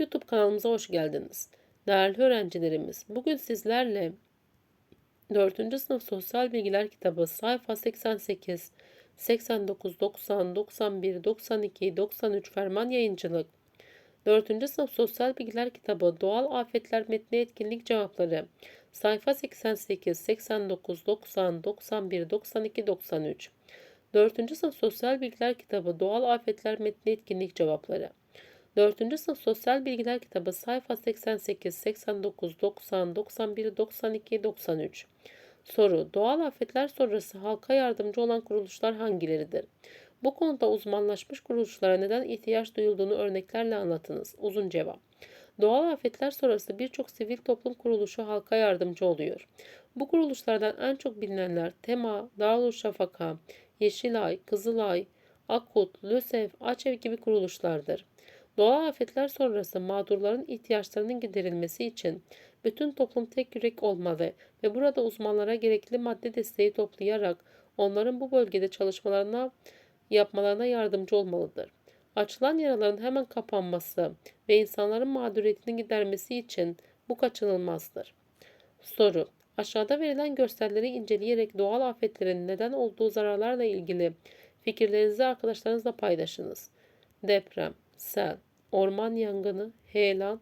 YouTube kanalımıza hoş geldiniz. Değerli öğrencilerimiz, bugün sizlerle 4. sınıf sosyal bilgiler kitabı sayfa 88, 89, 90, 91, 92, 93 Ferman Yayıncılık 4. sınıf sosyal bilgiler kitabı doğal afetler metni etkinlik cevapları sayfa 88, 89, 90, 91, 92, 93 4. sınıf sosyal bilgiler kitabı doğal afetler metni etkinlik cevapları 4. sınıf sosyal bilgiler kitabı sayfa 88, 89, 90, 91, 92, 93. Soru: Doğal afetler sonrası halka yardımcı olan kuruluşlar hangileridir? Bu konuda uzmanlaşmış kuruluşlara neden ihtiyaç duyulduğunu örneklerle anlatınız. Uzun cevap. Doğal afetler sonrası birçok sivil toplum kuruluşu halka yardımcı oluyor. Bu kuruluşlardan en çok bilinenler TEMA, Darüşşafaka, Yeşilay, Kızılay, Akut, LÖSEV, AÇEV gibi kuruluşlardır. Doğal afetler sonrası mağdurların ihtiyaçlarının giderilmesi için bütün toplum tek yürek olmalı ve burada uzmanlara gerekli madde desteği toplayarak onların bu bölgede çalışmalarına yapmalarına yardımcı olmalıdır. Açılan yaraların hemen kapanması ve insanların mağduriyetini gidermesi için bu kaçınılmazdır. Soru Aşağıda verilen görselleri inceleyerek doğal afetlerin neden olduğu zararlarla ilgili fikirlerinizi arkadaşlarınızla paylaşınız. Deprem, sel, orman yangını, heyelan,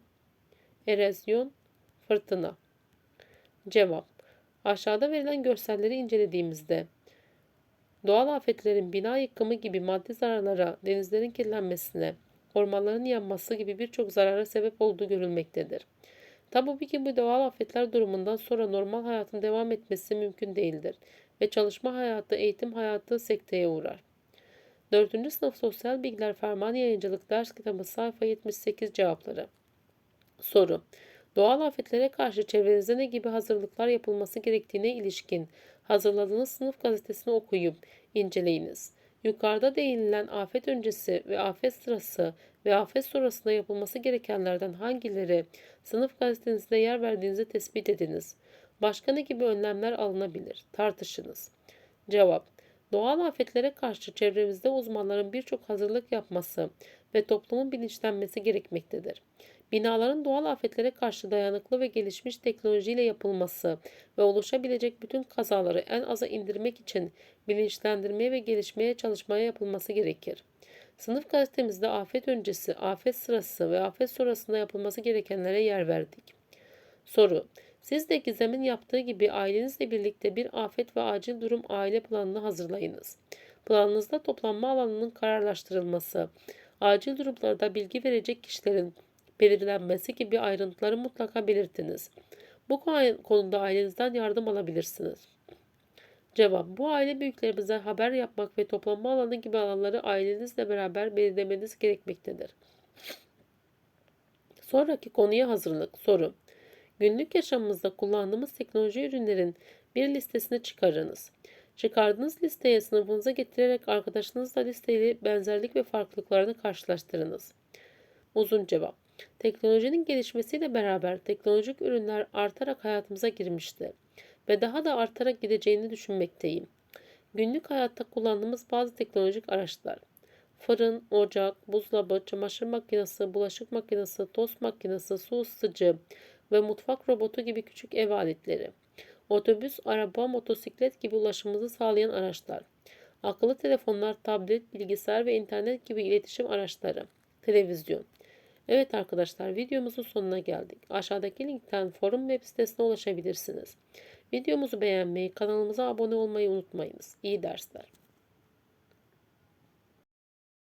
erozyon, fırtına. Cevap Aşağıda verilen görselleri incelediğimizde doğal afetlerin bina yıkımı gibi maddi zararlara, denizlerin kirlenmesine, ormanların yanması gibi birçok zarara sebep olduğu görülmektedir. Tabii ki bu doğal afetler durumundan sonra normal hayatın devam etmesi mümkün değildir ve çalışma hayatı, eğitim hayatı sekteye uğrar. 4. sınıf sosyal bilgiler ferman yayıncılık ders kitabı sayfa 78 cevapları. Soru. Doğal afetlere karşı çevrenizde ne gibi hazırlıklar yapılması gerektiğine ilişkin hazırladığınız sınıf gazetesini okuyup inceleyiniz. Yukarıda değinilen afet öncesi ve afet sırası ve afet sonrasında yapılması gerekenlerden hangileri sınıf gazetenizde yer verdiğinizi tespit ediniz. Başka ne gibi önlemler alınabilir? Tartışınız. Cevap Doğal afetlere karşı çevremizde uzmanların birçok hazırlık yapması ve toplumun bilinçlenmesi gerekmektedir. Binaların doğal afetlere karşı dayanıklı ve gelişmiş teknolojiyle yapılması ve oluşabilecek bütün kazaları en aza indirmek için bilinçlendirmeye ve gelişmeye çalışmaya yapılması gerekir. Sınıf gazetemizde afet öncesi, afet sırası ve afet sonrasında yapılması gerekenlere yer verdik. Soru siz de Gizem'in yaptığı gibi ailenizle birlikte bir afet ve acil durum aile planını hazırlayınız. Planınızda toplanma alanının kararlaştırılması, acil durumlarda bilgi verecek kişilerin belirlenmesi gibi ayrıntıları mutlaka belirtiniz. Bu konuda ailenizden yardım alabilirsiniz. Cevap Bu aile büyüklerimize haber yapmak ve toplanma alanı gibi alanları ailenizle beraber belirlemeniz gerekmektedir. Sonraki konuya hazırlık. Soru Günlük yaşamımızda kullandığımız teknoloji ürünlerin bir listesini çıkarınız. Çıkardığınız listeye sınıfınıza getirerek arkadaşınızla listeyle benzerlik ve farklılıklarını karşılaştırınız. Uzun cevap. Teknolojinin gelişmesiyle beraber teknolojik ürünler artarak hayatımıza girmişti ve daha da artarak gideceğini düşünmekteyim. Günlük hayatta kullandığımız bazı teknolojik araçlar fırın, ocak, buzdolabı, çamaşır makinesi, bulaşık makinesi, tost makinesi, su ısıtıcı, ve mutfak robotu gibi küçük ev aletleri. Otobüs, araba, motosiklet gibi ulaşımımızı sağlayan araçlar. Akıllı telefonlar, tablet, bilgisayar ve internet gibi iletişim araçları. Televizyon. Evet arkadaşlar videomuzun sonuna geldik. Aşağıdaki linkten forum web sitesine ulaşabilirsiniz. Videomuzu beğenmeyi, kanalımıza abone olmayı unutmayınız. İyi dersler.